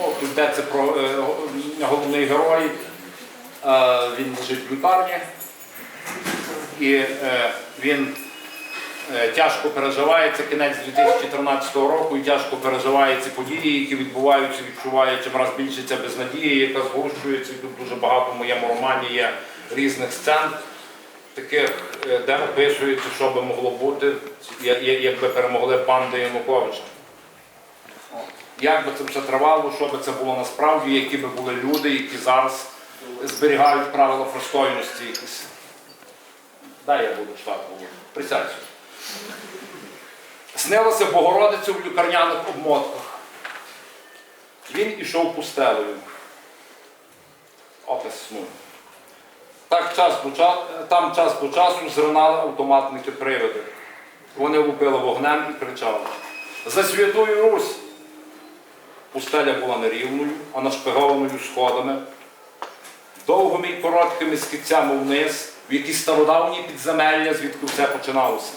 Ну, тут йдеться про е, головний герой. Е, він лежить в лікарні. І е, він е, тяжко переживає, це кінець 2013 року, і тяжко переживає ці події, які відбуваються, відчуває чим раз більше ця безнадія, яка згущується. Тут дуже багато в моєму романі є різних сцен, таких, е, де описується, що би могло бути, якби перемогли банди Януковича. Як би це все тривало, що би це було насправді, які би були люди, які зараз зберігають правила пристойності якісь. Дай я буду читати. Присядь. Снилося Богородицю в лікарняних обмотках. Він ішов пустелею. Опис сну. Так час до часу, там час до часу зринали автоматники привиди. Вони лупили вогнем і кричали. За святую Русь! Пустеля була нерівною, а нашпигованою сходами, довгими і короткими скидцями вниз, в якісь стародавні підземелля, звідки все починалося.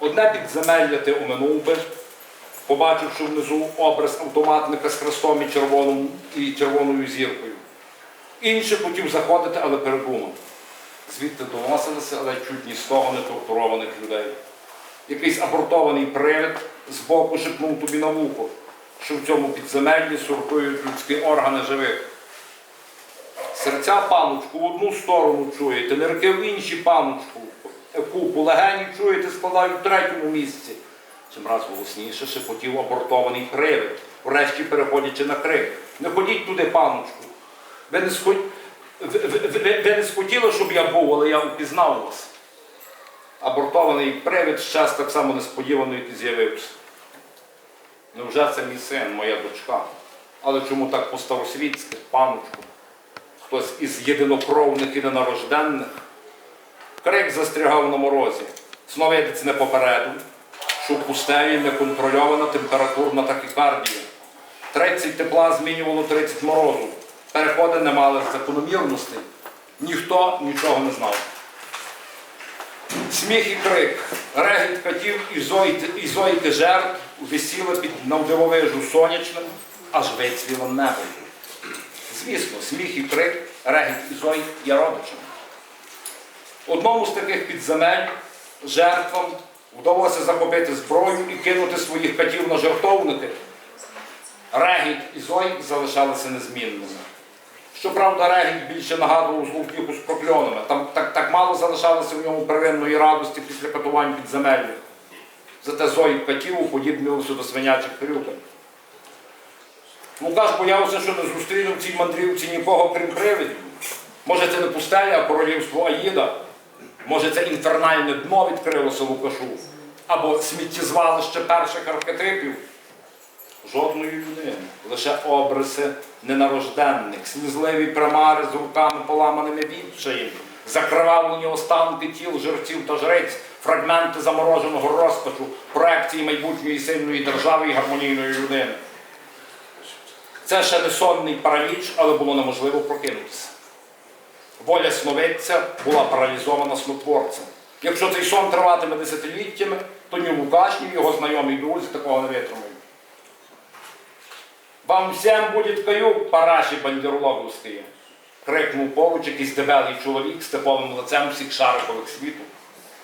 Одне підземелля ти оминув би, побачивши внизу образ автоматника з хрестом і, червоним, і червоною зіркою. Інше хотів заходити, але передумав. Звідти доносилися, але чуть ні з того не тортурованих людей. Якийсь абортований привид збоку шепнув тобі на вухо, що в цьому підземеллі сортують людські органи живих. Серця паночку в одну сторону чуєте, нирки в інші паночку, купу легені чуєте, складають в третьому місці. Чим раз голосніше шепотів абортований привид, врешті переходячи на крик. Не ходіть туди, паночку. Ви не, сход... ви, ви, ви, не схотіли, щоб я був, але я впізнав вас. Абортований привид щас так само несподівано і з'явився. Невже це мій син, моя дочка? Але чому так по-старосвітськи, паночку? Хтось із єдинокровних і ненарожденних? Крик застрягав на морозі. Сновидець не попереду, що в пустелі неконтрольована температурна тахікардія. 30 тепла змінювало 30 морозу. Переходи не мали закономірностей. Ніхто нічого не знав. Сміх і крик, регіт катів і зойки жертв висіли під навдивовижу сонячним, аж вицвіло небо. Звісно, сміх і крик, регіт і зой є родичами. Одному з таких підземель жертвам вдалося захопити зброю і кинути своїх катів на жертовники. Регіт і зой залишалися незмінними. Щоправда, регіт більше нагадував зловтіху з прокльонами. Там так, так мало залишалося в ньому первинної радості після катувань підземелля. Зате зої катів уподібнилося до свинячих хрюкань. Лукаш боявся, що не зустріне в цій мандрівці нікого, крім привидів. Може, це не пустеля, а королівство Аїда. Може, це інфернальне дно відкрилося Лукашу. Або сміттєзвалище перших архетипів. Жодної людини, лише обриси ненарожденних, слізливі примари з руками поламаними відчаєм, закривавлені останки тіл жерців та жрець, фрагменти замороженого розпачу, проекції майбутньої сильної держави і гармонійної людини. Це ще не сонний параліч, але було неможливо прокинутися. Воля сновидця була паралізована снотворцем. Якщо цей сон триватиме десятиліттями, то ні Лукаш, ні його знайомі друзі такого не витримають. Вам всем будет каюк, параші бандерлоговські, крикнув поруч якийсь дебелий чоловік з типовим лицем всіх шарикових світу.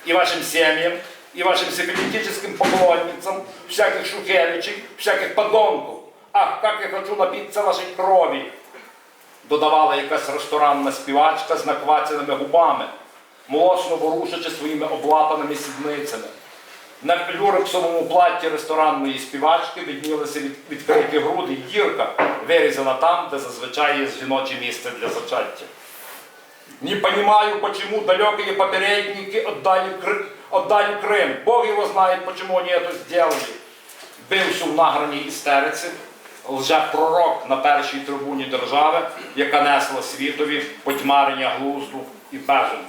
І вашим сім'ям, і вашим сепаритическим поклонницам, всяких шухевичей, всяких подонків. Ах, как я хочу напитися вашій крові, додавала якась ресторанна співачка з наквацяними губами, молочно ворушачи своїми облапаними сідницями. На люрексовому платі ресторанної співачки виднілися від, відкриті груди дірка, вирізана там, де зазвичай є жіноче місце для зачаття. Не понимаю, почему далекие попередники отдали, Кры- отдали Крым. Бог его знает, почему они это сделали. Бивши в награній істериці, лжепророк на першій трибуні держави, яка несла світові потьмарення глузду і бежень.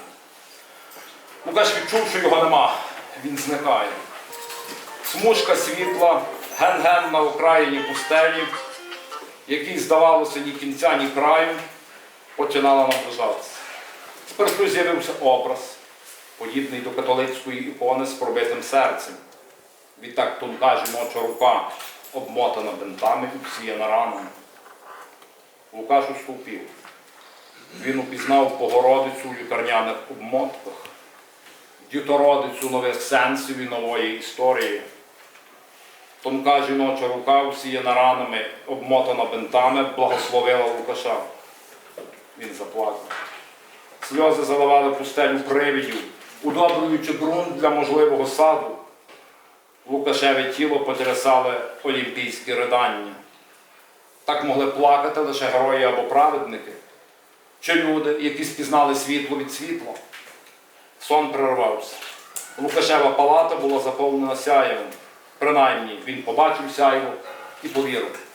Лукаш відчув, що його нема. Він зникає. Смужка світла, ген-ген на окраїні пустелі, якій, здавалося, ні кінця, ні краю, починала наближатися. Спершу з'явився образ, подібний до католицької ікони з пробитим серцем. Відтак тонка жіноча рука, обмотана бинтами і всіяна ранами. Лукаш уступив. Він упізнав Богородицю у лікарняних обмотках, дітородицю нових сенсів і нової історії. Тонка жіноча рука, всіяна ранами, обмотана бинтами, благословила Лукаша. Він заплакав. Сльози заливали пустелю привидів, удобрюючи ґрунт для можливого саду. Лукашеве тіло потрясали олімпійські ридання. Так могли плакати лише герої або праведники, чи люди, які спізнали світло від світла. Сон перервався. Лукашева палата була заповнена сяєвом. Принаймні він побачив сяйво і повірив.